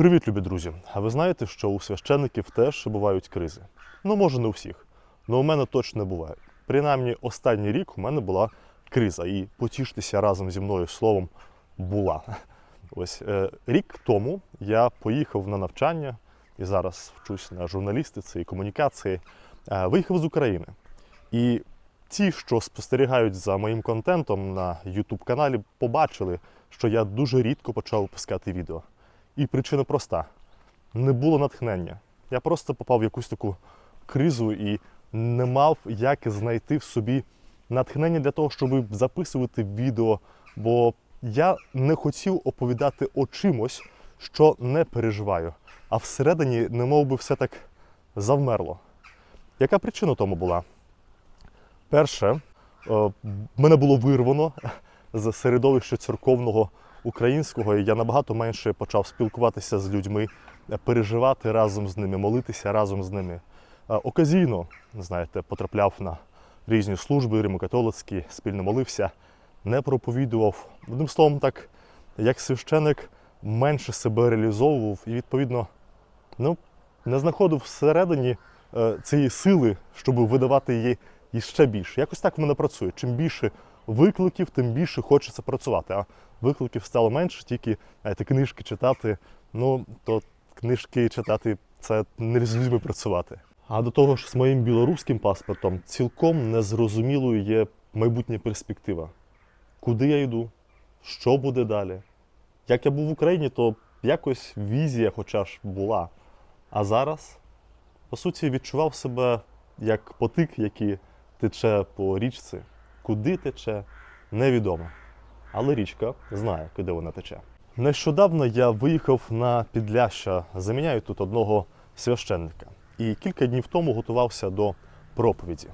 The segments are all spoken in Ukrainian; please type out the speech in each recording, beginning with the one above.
Привіт, любі друзі! А ви знаєте, що у священників теж бувають кризи? Ну, може, не у всіх, але у мене точно не буває. Принаймні, останній рік у мене була криза, і потіштеся разом зі мною словом була. Ось е, рік тому я поїхав на навчання і зараз вчусь на журналістиці і комунікації. Е, виїхав з України. І ті, що спостерігають за моїм контентом на YouTube каналі, побачили, що я дуже рідко почав випускати відео. І причина проста: не було натхнення. Я просто попав в якусь таку кризу і не мав як знайти в собі натхнення для того, щоб записувати відео. Бо я не хотів оповідати о чимось, що не переживаю. А всередині, немов би все так завмерло. Яка причина тому була? Перше, е, мене було вирвано з середовища церковного українського, я набагато менше почав спілкуватися з людьми, е, переживати разом з ними, молитися разом з ними. Е, Оказійно, знаєте, потрапляв на різні служби римо-католицькі, спільно молився, не проповідував. Одним словом, так, як священик менше себе реалізовував і, відповідно, ну, не знаходив всередині е, цієї сили, щоб видавати її іще більше. Якось так в мене працює. Чим більше викликів, тим більше хочеться працювати. А викликів стало менше, тільки знаєте, книжки читати. Ну, то книжки читати це не з людьми працювати. А до того ж, з моїм білоруським паспортом цілком незрозумілою є майбутня перспектива. Куди я йду? Що буде далі? Як я був в Україні, то якось візія хоча ж була. А зараз, по суті, відчував себе як потик, який тече по річці. Куди тече, невідомо. Але річка знає, куди вона тече. Нещодавно я виїхав на Підляща, заміняю тут одного священника. І кілька днів тому готувався до проповіді.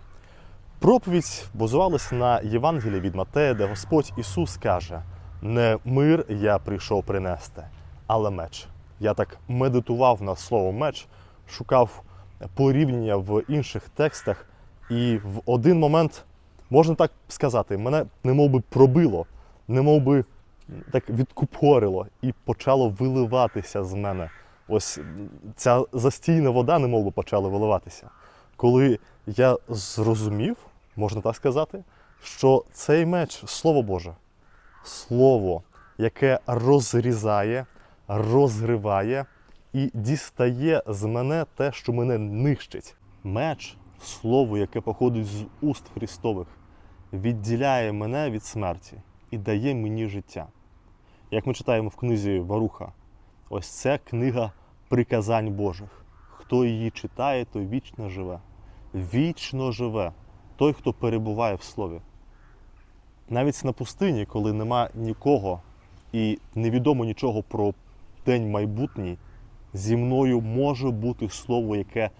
Проповідь базувалася на Євангелії від Матея, де Господь Ісус каже: не мир я прийшов принести, але меч. Я так медитував на слово меч, шукав порівняння в інших текстах, і в один момент, можна так сказати, мене немов би пробило, немов би так відкупорило і почало виливатися з мене. Ось ця застійна вода немов би почала виливатися. Коли я зрозумів, можна так сказати, що цей меч Слово Боже, Слово, яке розрізає, розриває і дістає з мене те, що мене нищить. Меч, слово, яке походить з уст Христових, відділяє мене від смерті і дає мені життя. Як ми читаємо в книзі Варуха, ось це книга приказань Божих. Хто її читає, той вічно живе. Вічно живе той, хто перебуває в слові. Навіть на пустині, коли нема нікого і невідомо нічого про день майбутній, зі мною може бути слово, яке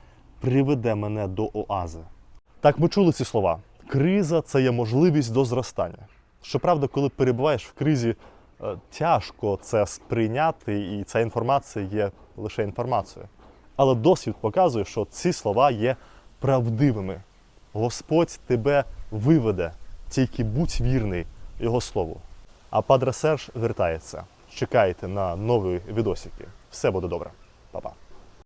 приведе мене до оази. Так ми чули ці слова. Криза це є можливість до зростання. Щоправда, коли перебуваєш в кризі, е, тяжко це сприйняти, і ця інформація є лише інформацією. Але досвід показує, що ці слова є правдивими. Господь тебе виведе, тільки будь вірний Його слову. А Падре Серж вертається. Чекайте на нові відосики. Все буде добре. Па-па.